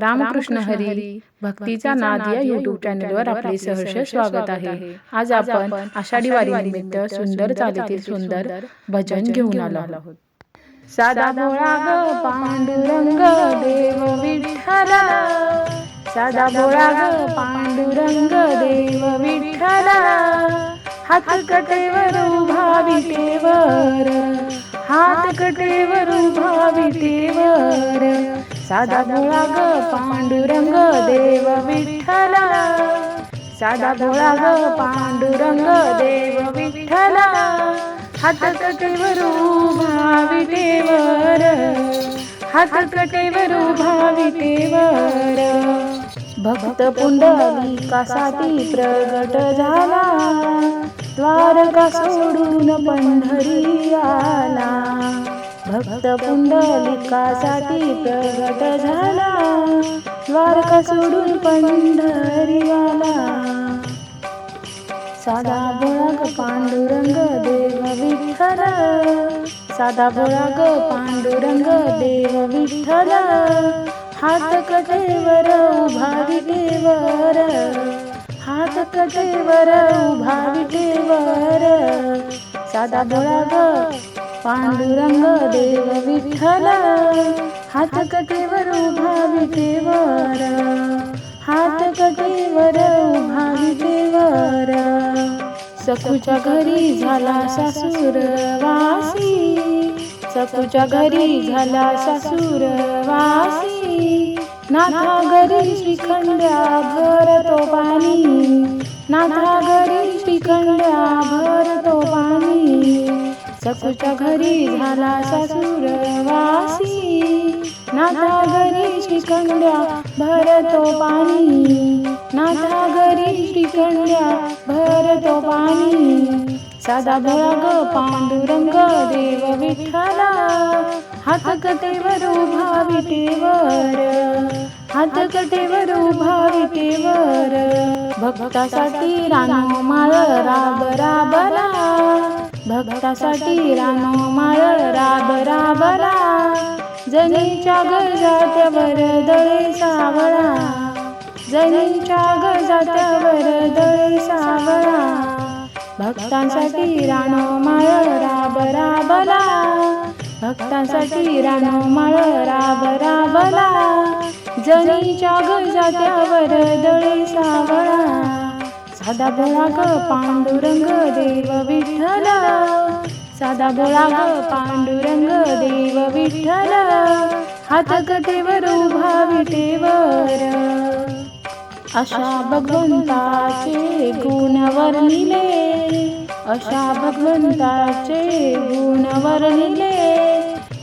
रामकृष्ण हरी भक्तीचा नाद या युट्यूब चॅनलवर आपले सहर्ष स्वागत आहे. आज आपण आषाढी वारी निमित्त सुंदर चालीतील सुंदर भजन घेऊन आलो. आहोत साधा भोळा ग पांडुरंग देव विठ्ठल. साधा भोळा ग पांडुरंग देव विठ्ठल. हात कटेवर उभा विटेवर हात कटेवर उभा विटेवर साधा भोळा ग पांडुरंग देव विठ्ठल. साधा भोळा ग पांडुरंग देव विठ्ठल. हात कटेवर उभा विटेवर हात कटेवर उभा विटेवर भक्त पुंडलिकासाठी प्रगट झाला. द्वारका सोडून पंढरी आला. भक्त पुंडलिकासाठी प्रगट झाला. द्वारका सोडून पंढरीवाला. साधा बोळाग पांडुरंग देव विठ्ठल. साधा भोळा पांडुरंग देव विठ्ठल. हात कटेवर उभा विटेवर हात कटेवर उभा विटेवर साधा भोळा पांडुरंग देव विठ्ठल हात कटेवर उभा विटेवर हात कटेवर उभा विटेवर सखूच्या घरी झाला सासूर वासी सखूच्या घरी झाला सासूर वासी. नाथा घरी श्रीखंड्या भरतो पाणी नाथा घरी श्रीखंड्या भरतो सखूच्या घरी झाला सासूर वासी नाथा घरी श्रीखंड्या भरतो पाणी. नाथा घरी श्रीखंड्या भरतो पाणी. साधा भोळा ग पांडुरंग देव विठ्ठला. हात कटेवर उभा विटेवर हात कटेवर उभा विटेवर भक्तासाठी रानो माळ राब राबला भक्तासाठी रानो माळ राब राबला. जनीच्या गजात दळे सावळा. जनीच्या गजात वरदळे सावळा. भक्तांसाठी रानो माळ राब राबला. भक्तांसाठी रानो माळ राब राबला. जनीच्या गजात वरदळे सावळा. साधा भोळा ग पांडुरंग देव विठ्ठल. साधा भोळा ग पांडुरंग देव विठ्ठल. हात कटेवर उभा विटेवर अशा भगवंताचे गुण वर्णिले. अशा भगवंताचे गुण वर्णिले.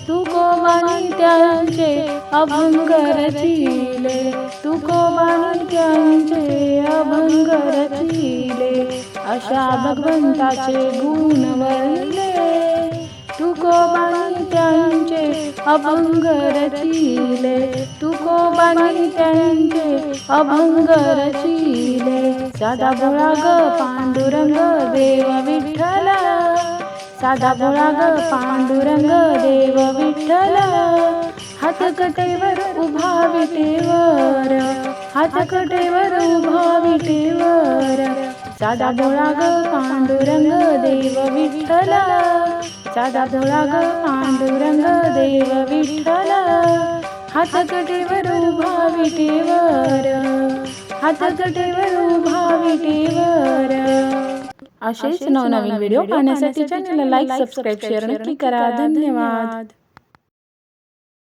तू कोमानी त्यांचे अभंग रचिले. तू कोमानी त्यांचे अशा भगवंताचे गुण वर्णले तुकोबानी त्यांचे अभंग रचिले. तुकोबानी त्यांचे अभंग रचिले. साधा भोळा ग पांडुरंग देव विठ्ठल. साधा भोळा ग पांडुरंग देव विठ्ठल. हात कटेवर उभा विटेवर हात कटेवर उभा विटेवर साधा भोळा ग पांडुरंग देव विठ्ठल. साधा भोळा ग पांडुरंग देव विठ्ठल. हात कटेवर उभा विटेवर हात कटेवर उभा विटेवर असेच नवनवीन व्हिडिओ पाहण्यासाठी चॅनलला लाईक सबस्क्राईब शेअर नक्की करा. धन्यवाद.